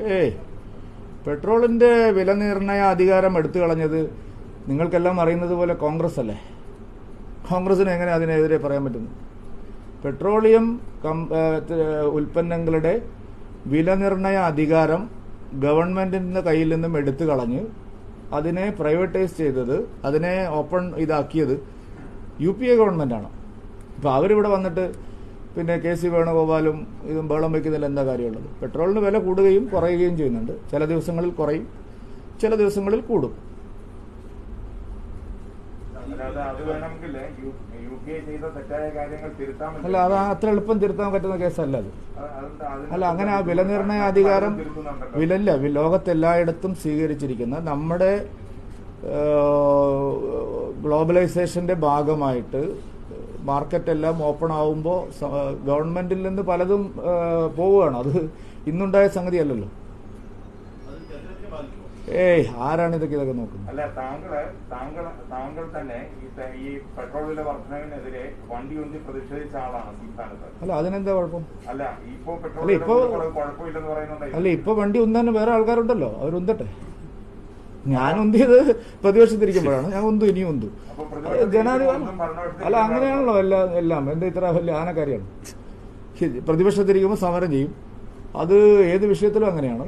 ഏയ് പെട്രോളിന്റെ വില നിർണയ അധികാരം എടുത്തു കളഞ്ഞത് നിങ്ങൾക്കെല്ലാം അറിയുന്നത് പോലെ കോൺഗ്രസ് അല്ലേ? കോൺഗ്രസിന് എങ്ങനെ അതിനെതിരെ പറയാൻ പറ്റുന്നു? പെട്രോളിയം ഉൽപ്പന്നങ്ങളുടെ വില നിർണയ അധികാരം ഗവൺമെന്റിന്റെ കയ്യിൽ നിന്നും എടുത്തു കളഞ്ഞ് അതിനെ പ്രൈവറ്റൈസ് ചെയ്തത് അതിനെ ഓപ്പൺ ഇതാക്കിയത് യു പി എ ഗവൺമെന്റാണ്. ഇപ്പൊ അവരിവിടെ വന്നിട്ട് പിന്നെ കെ സി വേണുഗോപാലും ഇതും ബഹളം വയ്ക്കുന്നതിൽ എന്താ കാര്യമുള്ളത്. പെട്രോളിന് വില കൂടുകയും കുറയുകയും ചെയ്യുന്നുണ്ട്. ചില ദിവസങ്ങളിൽ കുറയും ചില ദിവസങ്ങളിൽ കൂടും. അല്ല അത് അത്ര എളുപ്പം തിരുത്താൻ പറ്റുന്ന കേസല്ല അത്. അല്ല അങ്ങനെ ആ വില നിർണയ അധികാരം വിലല്ല ലോകത്തെല്ലായിടത്തും സ്വീകരിച്ചിരിക്കുന്ന നമ്മുടെ ഗ്ലോബലൈസേഷന്റെ ഭാഗമായിട്ട് മാർക്കറ്റ് എല്ലാം ഓപ്പൺ ആവുമ്പോൾ ഗവൺമെന്റിൽ നിന്ന് പലതും പോവുകയാണ്. അത് ഇന്നുണ്ടായ സംഗതി അല്ലല്ലോ ഏയ് ആരാണ് ഇതൊക്കെ ഇതൊക്കെ നോക്കുന്നത്? അല്ല താങ്കൾ താങ്കൾ താങ്കൾ തന്നെ ഈ പെട്രോൾ വില വർധനവിനെതിരെ വണ്ടി ഒന്നി പ്രതിഷേധിച്ച ആളാണ് സംസ്ഥാനത്ത് അല്ല അതിനെന്താ കുഴപ്പം? അല്ല ഇപ്പോ പെട്രോൾ അല്ല, ഇപ്പോ- കൂടിയപ്പോൾ കുഴപ്പമില്ലെന്ന് പറയുന്നുണ്ടായി അല്ല ഇപ്പൊ വണ്ടി ഉന്താൻ വേറെ ആൾക്കാരുണ്ടല്ലോ. അവരുന്തട്ടെ? ഞാൻ ഒന്തിയത് പ്രതിപക്ഷത്തിരിക്കുമ്പോഴാണ്. ഞാൻ ഉന്തു ഇനിയും അത് ജനാധിപത്യം അല്ല അങ്ങനെയാണല്ലോ എല്ലാം എല്ലാം. എന്റെ ഇത്ര വലിയ ആനക്കാരിയാണ്? പ്രതിപക്ഷത്തിരിക്കുമ്പോൾ സമരം ചെയ്യും. അത് ഏത് വിഷയത്തിലും അങ്ങനെയാണ്.